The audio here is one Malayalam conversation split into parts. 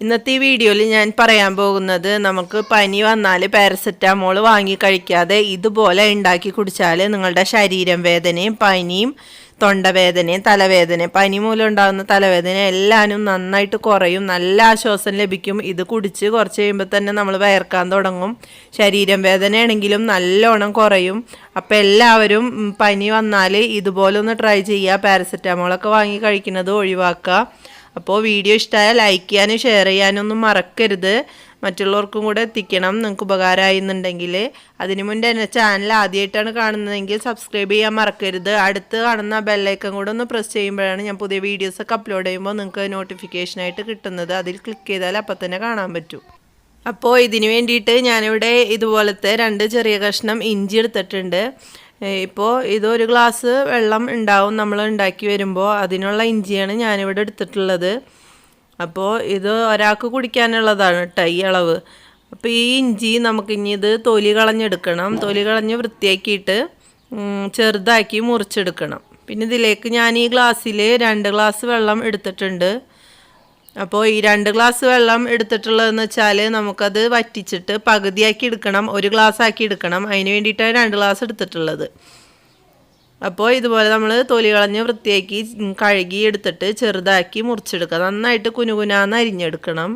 ഇന്നത്തെ ഈ വീഡിയോയിൽ ഞാൻ പറയാൻ പോകുന്നത് നമുക്ക് പനി വന്നാൽ പാരസെറ്റാമോൾ വാങ്ങി കഴിക്കാതെ ഇതുപോലെ ഉണ്ടാക്കി കുടിച്ചാൽ നിങ്ങളുടെ ശരീരം വേദനയും പനിയും തൊണ്ടവേദനയും തലവേദനയും പനി മൂലം ഉണ്ടാകുന്ന തലവേദന എല്ലാനും നന്നായിട്ട് കുറയും. നല്ല ആശ്വാസം ലഭിക്കും. ഇത് കുടിച്ച് കുറച്ച് കഴിയുമ്പോൾ തന്നെ നമ്മൾ വയർക്കാൻ തുടങ്ങും. ശരീരം വേദനയാണെങ്കിലും നല്ലോണം കുറയും. അപ്പം എല്ലാവരും പനി വന്നാൽ ഇതുപോലെ ഒന്ന് ട്രൈ ചെയ്യുക. പാരസെറ്റാമോളൊക്കെ വാങ്ങി കഴിക്കുന്നത് ഒഴിവാക്കുക. അപ്പോൾ വീഡിയോ ഇഷ്ടമായ ലൈക്ക് ചെയ്യാനും ഷെയർ ചെയ്യാനും ഒന്നും മറക്കരുത്. മറ്റുള്ളവർക്കും കൂടെ എത്തിക്കണം നിങ്ങൾക്ക് ഉപകാരമായി എന്നുണ്ടെങ്കിൽ അതിനു മുൻപ് എന്റെ ചാനൽ ആദ്യമായിട്ടാണ് കാണുന്നതെങ്കിൽ സബ്സ്ക്രൈബ് ചെയ്യാൻ മറക്കരുത്. അടുത്ത് കാണുന്ന ബെല്ലൈക്കൺ കൂടെ ഒന്ന് പ്രസ് ചെയ്യുമ്പോഴാണ് ഞാൻ പുതിയ വീഡിയോസൊക്കെ അപ്ലോഡ് ചെയ്യുമ്പോൾ നിങ്ങൾക്ക് നോട്ടിഫിക്കേഷനായിട്ട് കിട്ടുന്നത്. അതിൽ ക്ലിക്ക് ചെയ്താൽ അപ്പം തന്നെ കാണാൻ പറ്റും. അപ്പോൾ ഇതിന് വേണ്ടിയിട്ട് ഞാനിവിടെ ഇതുപോലത്തെ രണ്ട് ചെറിയ കഷ്ണം ഇഞ്ചി എടുത്തിട്ടുണ്ട്. ഇപ്പോൾ ഇതൊരു ഗ്ലാസ് വെള്ളം ഉണ്ടാവും നമ്മൾ ഉണ്ടാക്കി വരുമ്പോൾ അതിനുള്ള ഇഞ്ചിയാണ് ഞാനിവിടെ എടുത്തിട്ടുള്ളത്. അപ്പോൾ ഇത് ഒരാൾക്ക് കുടിക്കാനുള്ളതാണ് കേട്ടോ ഈ അളവ്. അപ്പോൾ ഈ ഇഞ്ചി നമുക്ക് ഇനി ഇത് തൊലി കളഞ്ഞെടുക്കണം. തൊലി കളഞ്ഞ് വൃത്തിയാക്കിയിട്ട് ചെറുതാക്കി മുറിച്ചെടുക്കണം. പിന്നെ ഇതിലേക്ക് ഞാൻ ഈ ഗ്ലാസ്സിൽ രണ്ട് ഗ്ലാസ് വെള്ളം എടുത്തിട്ടുണ്ട്. അപ്പോൾ ഈ രണ്ട് ഗ്ലാസ് വെള്ളം എടുത്തിട്ടുള്ളതെന്ന് വെച്ചാൽ നമുക്കത് വറ്റിച്ചിട്ട് പകുതിയാക്കി എടുക്കണം ഒരു ഗ്ലാസ് ആക്കി എടുക്കണം. അതിന് വേണ്ടിയിട്ടാണ് രണ്ട് ഗ്ലാസ് എടുത്തിട്ടുള്ളത്. അപ്പോൾ ഇതുപോലെ നമ്മൾ തൊലി കളഞ്ഞ് വൃത്തിയാക്കി കഴുകി എടുത്തിട്ട് ചെറുതാക്കി മുറിച്ചെടുക്കുക. നന്നായിട്ട് കുനുകുനാന്ന് അരിഞ്ഞെടുക്കണം.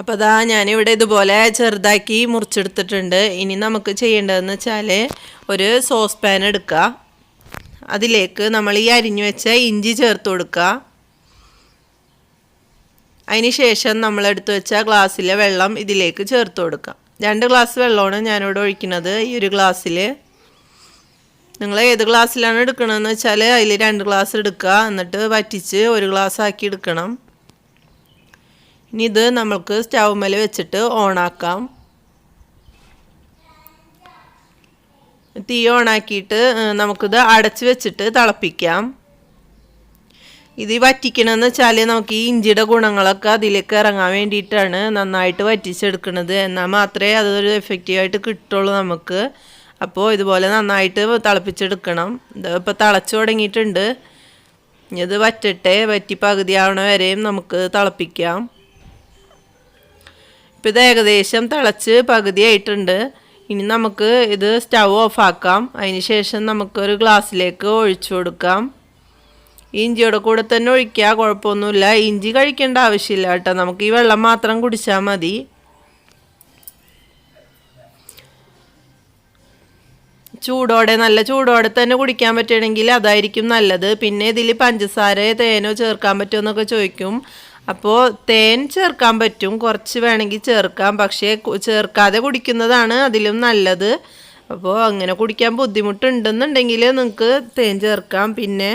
അപ്പോൾ അതാ ഞാനിവിടെ ഇതുപോലെ ചെറുതാക്കി മുറിച്ചെടുത്തിട്ടുണ്ട്. ഇനി നമുക്ക് ചെയ്യേണ്ടതെന്ന് വെച്ചാൽ ഒരു സോസ് പാൻ എടുക്കുക. അതിലേക്ക് നമ്മൾ ഈ അരിഞ്ഞു വെച്ച ഇഞ്ചി ചേർത്ത് കൊടുക്കുക. അതിന് ശേഷം നമ്മൾ എടുത്തു വെച്ച ഗ്ലാസ്സിലെ വെള്ളം ഇതിലേക്ക് ചേർത്ത് കൊടുക്കുക. രണ്ട് ഗ്ലാസ് വെള്ളമാണ് ഞാനിവിടെ ഒഴിക്കുന്നത്. ഈ ഒരു ഗ്ലാസ്സിൽ നിങ്ങൾ ഏത് ഗ്ലാസ്സിലാണ് എടുക്കണമെന്ന് വെച്ചാൽ അതിൽ രണ്ട് ഗ്ലാസ് എടുക്കുക. എന്നിട്ട് വറ്റിച്ച് ഒരു ഗ്ലാസ് ആക്കി എടുക്കണം. ഇനി ഇത് നമുക്ക് സ്റ്റൗമ്മൽ വെച്ചിട്ട് ഓണാക്കാം. തീ ഓണാക്കിയിട്ട് നമുക്കിത് അടച്ച് വെച്ചിട്ട് തിളപ്പിക്കാം. ഇത് വറ്റിക്കണമെന്ന് വെച്ചാൽ നമുക്ക് ഈ ഇഞ്ചിയുടെ ഗുണങ്ങളൊക്കെ അതിലേക്ക് ഇറങ്ങാൻ വേണ്ടിയിട്ടാണ് നന്നായിട്ട് വറ്റിച്ചെടുക്കുന്നത് എന്നാൽ മാത്രമേ അതൊരു എഫക്റ്റീവായിട്ട് കിട്ടുള്ളൂ നമുക്ക്. അപ്പോൾ ഇതുപോലെ നന്നായിട്ട് തിളപ്പിച്ചെടുക്കണം. ഇപ്പോൾ തിളച്ച് തുടങ്ങിയിട്ടുണ്ട്. ഇത് വറ്റട്ടെ. വറ്റി പകുതിയാവണ വരെയും നമുക്ക് തിളപ്പിക്കാം. ഇപ്പം ഇത് ഏകദേശം തിളച്ച് പകുതിയായിട്ടുണ്ട് ഇനി നമുക്ക് ഇത് സ്റ്റൗ ഓഫാക്കാം. അതിന് ശേഷം നമുക്കൊരു ഗ്ലാസ്സിലേക്ക് ഒഴിച്ചു കൊടുക്കാം. ഇഞ്ചിയുടെ കൂടെ തന്നെ ഒഴിക്കുക കുഴപ്പമൊന്നുമില്ല. ഇഞ്ചി കഴിക്കേണ്ട ആവശ്യമില്ല കേട്ടോ. നമുക്ക് ഈ വെള്ളം മാത്രം കുടിച്ചാൽ മതി. ചൂടോടെ നല്ല ചൂടോടെ തന്നെ കുടിക്കാൻ പറ്റുകയാണെങ്കിൽ അതായിരിക്കും നല്ലത്. പിന്നെ ഇതിൽ പഞ്ചസാര തേനോ ചേർക്കാൻ പറ്റുമോ എന്നൊക്കെ ചോദിക്കും. അപ്പോൾ തേൻ ചേർക്കാൻ പറ്റും. കുറച്ച് വേണമെങ്കിൽ ചേർക്കാം. പക്ഷേ ചേർക്കാതെ കുടിക്കുന്നതാണ് അതിലും നല്ലത്. അപ്പോൾ അങ്ങനെ കുടിക്കാൻ ബുദ്ധിമുട്ടുണ്ടെന്നുണ്ടെങ്കിൽ നിങ്ങൾക്ക് തേൻ ചേർക്കാം. പിന്നെ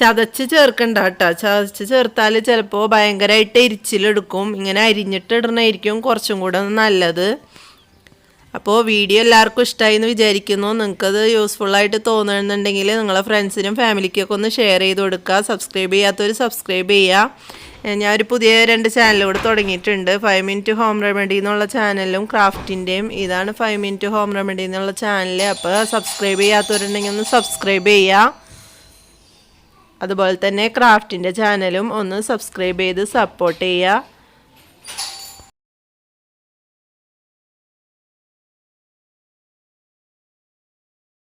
ചതച്ച് ചേർക്കണ്ട കേട്ടോ. ചതച്ച് ചേർത്താൽ ചിലപ്പോൾ ഭയങ്കരമായിട്ട് എരിച്ചിലെടുക്കും. ഇങ്ങനെ അരിഞ്ഞിട്ട് ഇടണമായിരിക്കും കുറച്ചും കൂടെ നല്ലത്. അപ്പോൾ വീഡിയോ എല്ലാവർക്കും ഇഷ്ടമായി എന്ന് വിചാരിക്കുന്നു. നിങ്ങൾക്കത് യൂസ്ഫുള്ളായിട്ട് തോന്നുന്നുണ്ടെങ്കിൽ നിങ്ങളെ ഫ്രണ്ട്സിനും ഫാമിലിക്കൊക്കെ ഒന്ന് ഷെയർ ചെയ്ത് കൊടുക്കുക. സബ്സ്ക്രൈബ് ചെയ്യാത്തവർ സബ്സ്ക്രൈബ് ചെയ്യുക. ഏഹ് ഞാനൊരു പുതിയ രണ്ട് ചാനൽ കൂടെ തുടങ്ങിയിട്ടുണ്ട്. ഫൈവ് മിനിറ്റ് ഹോം റെമഡി എന്നുള്ള ചാനലും ക്രാഫ്റ്റിന്റെയും ഇതാണ് ഫൈവ് മിനിറ്റ് ഹോം റെമഡി എന്നുള്ള ചാനൽ അപ്പോൾ സബ്സ്ക്രൈബ് ചെയ്യാത്തവരുണ്ടെങ്കിൽ ഒന്ന് സബ്സ്ക്രൈബ് ചെയ്യുക അതുപോലെ തന്നെ ക്രാഫ്റ്റിന്റെ ചാനലും ഒന്ന് സബ്സ്ക്രൈബ് ചെയ്ത് സപ്പോർട്ട് ചെയ്യുക